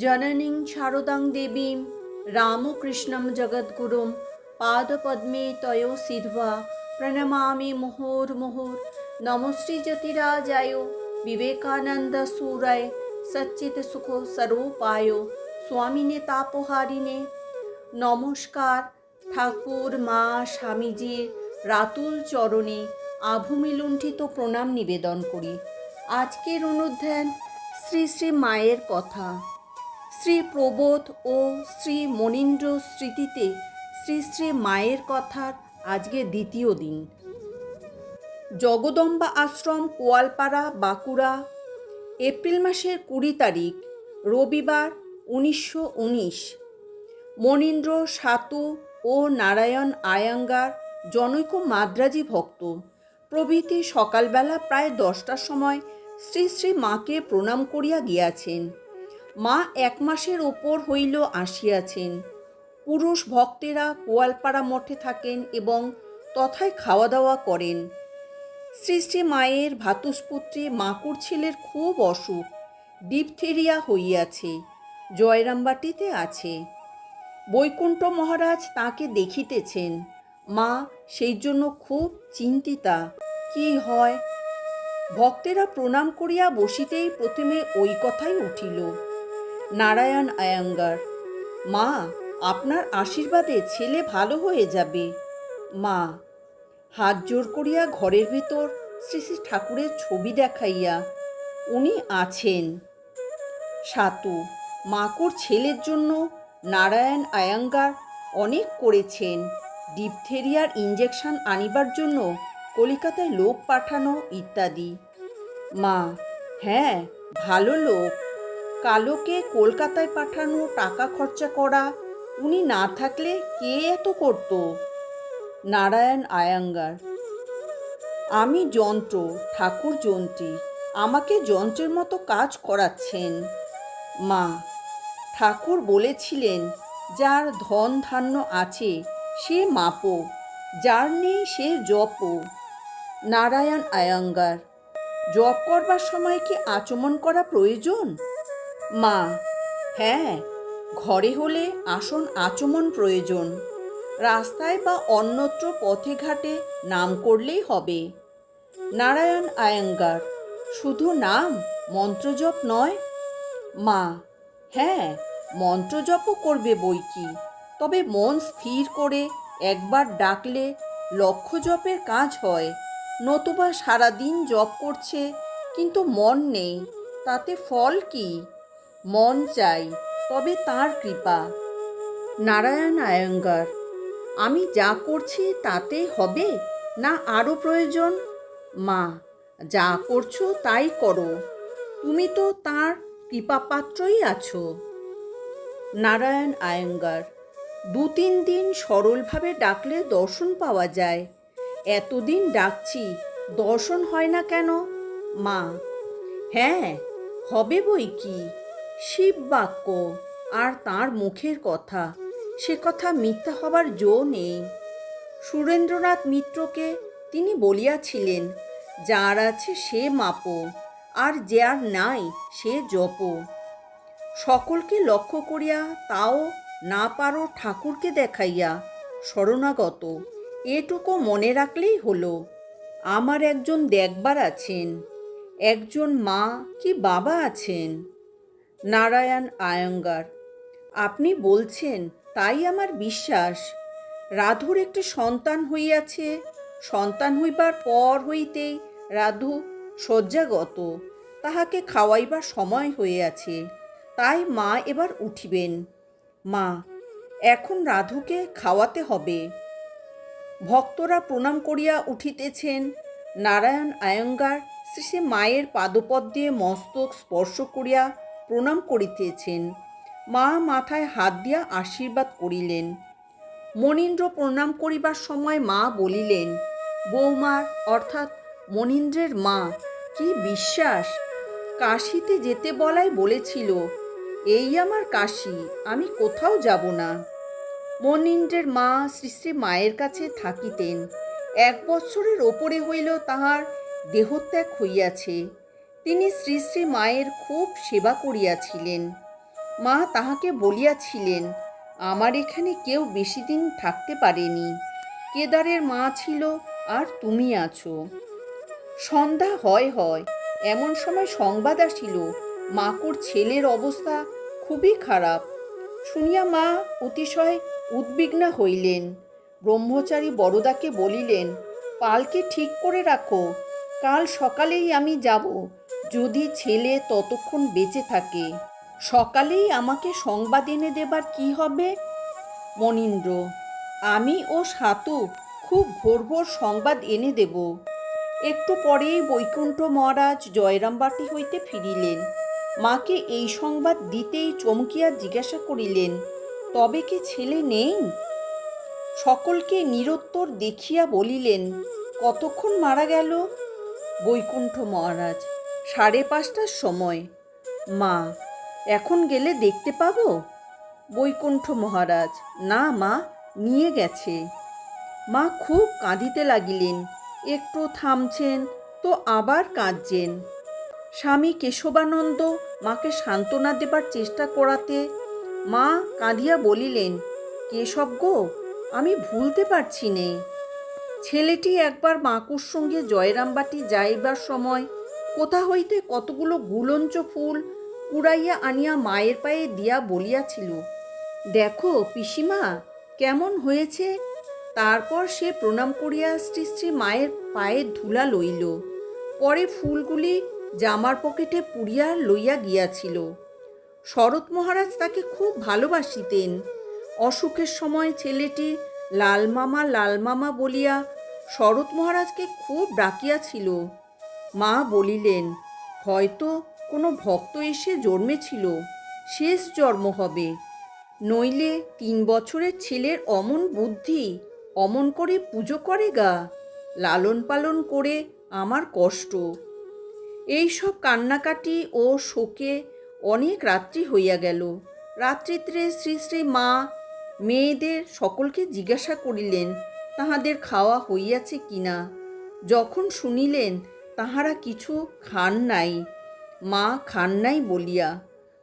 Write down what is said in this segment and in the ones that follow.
জননীং শারদাং দেবীং রামকৃষ্ণম জগদ্গুরুম, পাদপদ্মে তয় সিদ্ধা, প্রণমামি মুহুর্মুহুর নমশ্রী জ্যোতিরাজায় বিবেকানন্দ সুরায় সচ্চিত সুখ স্বরূপায় স্বামিনে তাপহারিণে। নমস্কার ঠাকুর মা স্বামীজির রাতুল চরণে আভূমিলুণ্ঠিত প্রণাম নিবেদন করি। আজকের অনুধ্যান শ্রী শ্রী মায়ের কথা। শ্রী প্রবোধ ও শ্রী মনীন্দ্র স্মৃতিতে শ্রী শ্রী মায়ের কথার আজকে দ্বিতীয় দিন। জগদম্বা আশ্রম, কোয়ালপাড়া, বাঁকুড়া, এপ্রিল মাসের কুড়ি তারিখ, রবিবার উনিশশো উনিশ। মনীন্দ্র সাতু ও নারায়ণ আয়াঙ্গার জনৈক মাদ্রাজি ভক্ত। প্রভৃতি সকালবেলা প্রায় দশটার সময় শ্রী শ্রী মাকে প্রণাম করিয়া গিয়াছেন। মা এক মাসের ওপর হইল আসিয়াছেন। পুরুষ ভক্তেরা গোয়ালপাড়া মঠে থাকেন এবং তথায় খাওয়া দাওয়া করেন শ্রী মায়ের ভাতুষপুত্রী মাকুর ছেলের খুব অসুখ, ডিপথেরিয়া হইয়াছে, জয়রামবাটিতে আছে। বৈকুণ্ঠ মহারাজ তাকে দেখিতেছেন। মা সেই জন্য খুব চিন্তিতা, কি হয়? ভক্তেরা প্রণাম করিয়া বসিতেই প্রথমে ওই কথাই উঠিল। নারায়ণ আয়াঙ্গার। মা, আপনার আশীর্বাদে ছেলে ভালো হয়ে যাবে। মা, হাত জোর করিয়া ঘরের ভিতর শ্রী শ্রী ঠাকুরের ছবি দেখাইয়া উনি আছেন। সাতু মাকুর ছেলের জন্য নারায়ণ আয়াঙ্গার অনেক করেছেন। ডিপথেরিয়ার ইঞ্জেকশন আনিবার জন্য কলিকাতায় লোক পাঠানো ইত্যাদি। মা হ্যাঁ ভালো লোক। কালোকে কলকাতায় পাঠানো টাকা খরচা করা, উনি না থাকলে কে এত করত? নারায়ণ আয়াঙ্গার। আমি যন্ত্র, ঠাকুর যন্ত্রী, আমাকে যন্ত্রের মতো কাজ করাচ্ছেন। মা, ঠাকুর বলেছিলেন, যার ধন ধান্য আছে, সে মাপো, যার নেই সে জপ। নারায়ণ আয়াঙ্গার, জপ করবার সময় কি আচমন করা প্রয়োজন? মা হ্যাঁ ঘরে হলে আসন আচমন প্রয়োজন। রাস্তায় বা অন্যত্র পথে ঘাটে নাম করলেই হবে। নারায়ণ আয়াঙ্গার, শুধু নাম, মন্ত্রজপ নয়? মা হ্যাঁ মন্ত্রজপও করবে বই কি? তবে মন স্থির করে একবার ডাকলে লক্ষ্য জপের কাজ হয়। নতুবা সারাদিন জপ করছে, কিন্তু মন নেই, তাতে ফল কি? মন চাই, তবে তার কৃপা। নারায়ণ আয়ঙ্গার, আমি যা করছি তাতে হবে না আরও প্রয়োজন? মা, যা করছ তাই করো। তুমি তো তার কৃপাপাত্রই আছো। নারায়ণ আয়ঙ্গার, দু তিন দিন সরলভাবে ডাকলে দর্শন পাওয়া যায়। এতদিন ডাকছি, দর্শন হয় না কেন? মা হ্যাঁ হবে বই কি? শিব বাক্য আর তার মুখের কথা, সে কথা মিথ্যা হবার জো নেই। সুরেন্দ্রনাথ মিত্রকে তিনি বলিয়াছিলেন, যার আছে সে মাপো, আর যে আর নাই সে জপ। সকলকে লক্ষ্য করিয়া তাও না পারো ঠাকুরকে দেখাইয়া, শরণাগত। এটুকু মনে রাখলেই হলো, আমার একজন দেখবার আছেন। একজন মা কি বাবা আছেন? নারায়ণ আয়ঙ্গার। আপনি বলছেন, তাই আমার বিশ্বাস। রাধুর একটি সন্তান হইয়াছে। সন্তান হইবার পর হইতেই রাধু শয্যাগত। তাহাকে খাওয়াইবার সময় হইয়াছে। তাই মা এবার উঠিবেন। মা, এখন রাধুকে খাওয়াতে হবে। ভক্তরা প্রণাম করিয়া উঠিতেছেন। নারায়ণ আয়ঙ্গার শ্রী মায়ের পাদপদ দিয়ে মস্তক স্পর্শ করিয়া প্রণাম করিতেছেন। মা মাথায় হাত দিয়া আশীর্বাদ করিলেন। মনীন্দ্র প্রণাম করিবার সময় মা বলিলেন বৌমার অর্থাৎ মনীন্দ্রের মা, কি বিশ্বাস? কাশিতে যেতে বলাই বলেছিল, এই আমার কাশি, আমি কোথাও যাব না। মনীন্দ্রের মা শ্রী শ্রী মায়ের কাছে থাকিতেন। এক বৎসরের ওপরে হইল তাহার দেহত্যাগ হইয়াছে। তিনি শ্রী শ্রী মায়ের খুব সেবা করিয়াছিলেন। মা তাহাকে বলিয়াছিলেন, আমার এখানে কেউ বেশি দিন থাকতে পারেনি। কেদারের মা ছিল আর তুমি আছো। সন্ধ্যা হয় হয়, এমন সময় সংবাদ আসিল, মাকুর ছেলের অবস্থা খুবই খারাপ। শুনিয়া মা অতিশয় উদ্বিগ্ন হইলেন। ব্রহ্মচারী বড়দাকে বলিলেন, পালকে ঠিক করে রাখো, কাল সকালেই আমি যাব। যদি ছেলে ততক্ষণ বেঁচে থাকে, সকালেই আমাকে সংবাদ এনে দেবার কি হবে? মনীন্দ্র, আমি ও সাতু খুব ভোর ভোর সংবাদ এনে দেব। একটু পরেই বৈকুণ্ঠ মহারাজ জয়রামবাটি হইতে ফিরিলেন। মাকে এই সংবাদ দিতেই চমকিয়া জিজ্ঞাসা করিলেন, তবে কি ছেলে নেই? সকলকে নিরত্তর দেখিয়া বলিলেন, কতক্ষণ মারা গেল? বৈকুণ্ঠ মহারাজ সাড়ে পাঁচটার সময়। মা, এখন গেলে দেখতে পাবো? বৈকুণ্ঠ মহারাজ, না মা, নিয়ে গেছে। মা খুব কাঁদিতে লাগিলেন, একটু থামছেন, তো আবার কাঁদছেন। স্বামী কেশবানন্দ, মাকে সান্ত্বনা দেবার চেষ্টা করাতে। মা কাঁদিয়া বলিলেন, কেশব গো, আমি ভুলতে পারছি নে। ছেলেটি একবার মাকুর সঙ্গে জয়রামবাটি যাইবার সময় কোথা হইতে কতগুলো গুলঞ্চ ফুল কুড়াইয়া আনিয়া মায়ের পায়ে দিয়া বলিয়াছিল, দেখো পিসিমা, কেমন হয়েছে? তারপর সে প্রণাম করিয়া শ্রী শ্রী মায়ের পায়ের ধুলা লইল। পরে ফুলগুলি জামার পকেটে পুড়িয়া লইয়া গিয়াছিল। শরৎ মহারাজ তাকে খুব ভালোবাসিতেন। অসুখের সময় ছেলেটি লাল মামা লাল মামা বলিয়া শরৎ মহারাজকে খুব ডাকিয়াছিল। মা বলিলেন, হয়তো কোনো ভক্ত এসে জন্মেছিল, শেষ জন্ম হবে। নইলে তিন বছরের ছেলের অমন বুদ্ধি অমন করে পুজো করে গা, লালন পালন করে আমার কষ্ট। এই সব কান্নাকাটি ও শোকে অনেক রাত্রি হইয়া গেল। রাত্রিত্রে শ্রী শ্রী মা মেয়েদের সকলকে জিজ্ঞাসা করিলেন, তাহাদের খাওয়া হইয়াছে কিনা যখন শুনিলেন তাহারা কিছু খান নাই। মা খান নাই বলিয়া।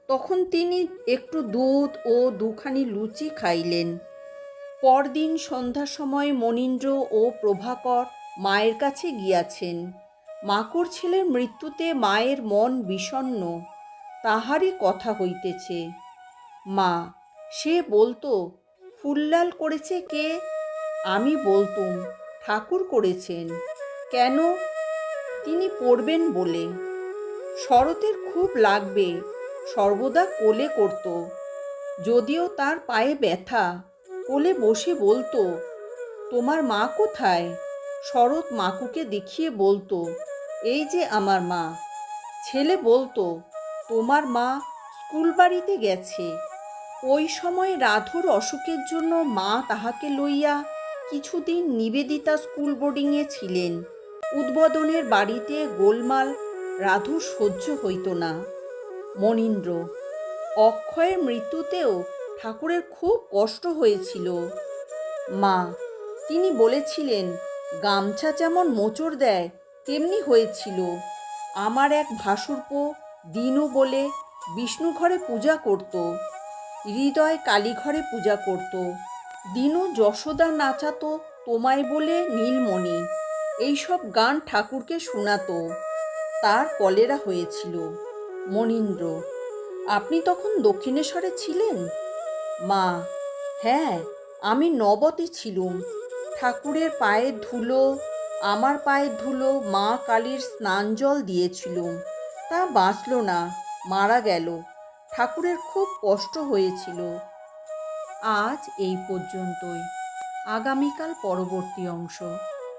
তখন তিনি একটু দুধ ও দুখানি লুচি খাইলেন। পরদিন সন্ধ্যার সময় মনীন্দ্র ও প্রভাকর মায়ের কাছে গিয়াছেন। মাকড় ছেলের মৃত্যুতে মায়ের মন বিষণ্ণ। তাহারই কথা হইতেছে। মা, সে বলতো, ফুললাল করেছে কে? আমি বলতুম, ঠাকুর করেছেন। কেন? তিনি পড়বেন বলে। শরতের খুব লাগবে, সর্বদা কোলে করত। যদিও তার পায়ে ব্যথা, কোলে বসে বলতো, তোমার মা কোথায়? শরৎ মাকুকে দেখিয়ে বলতো, এই যে আমার মা। ছেলে বলতো, তোমার মা স্কুল বাড়িতে গেছে। ওই সময় রাধুর অসুখের জন্য মা তাহাকে লইয়া কিছুদিন নিবেদিতা স্কুল বোর্ডিংয়ে ছিলেন। উদ্বোধনের বাড়িতে গোলমাল, রাধু সহ্য হইত না। মনীন্দ্র, অক্ষয়ের মৃত্যুতেও ঠাকুরের খুব কষ্ট হয়েছিল। মা, তিনি বলেছিলেন, গামছা যেমন মোচড় দেয়, তেমনি হয়েছিল। আমার এক ভাসুরপো দিনু বলে বিষ্ণু ঘরে পূজা করত, হৃদয় কালী ঘরে পূজা করত। দিনু যশোদা নাচাতো তোমায় বলে নীলমণি। এইসব গান ঠাকুরকে শোনাতো। তার কলেরা হয়েছিল। মনীন্দ্র, আপনি তখন দক্ষিণেশ্বরে ছিলেন? মা হ্যাঁ আমি নবতে ছিলুম। ঠাকুরের পায়ের ধুলো, আমার পায়ের ধুলো মা কালীর স্নান জল দিয়েছিলুম। তা বাঁচল না, মারা গেল। ঠাকুরের খুব কষ্ট হয়েছিল। আজ এই পর্যন্তই। আগামীকাল পরবর্তী অংশ।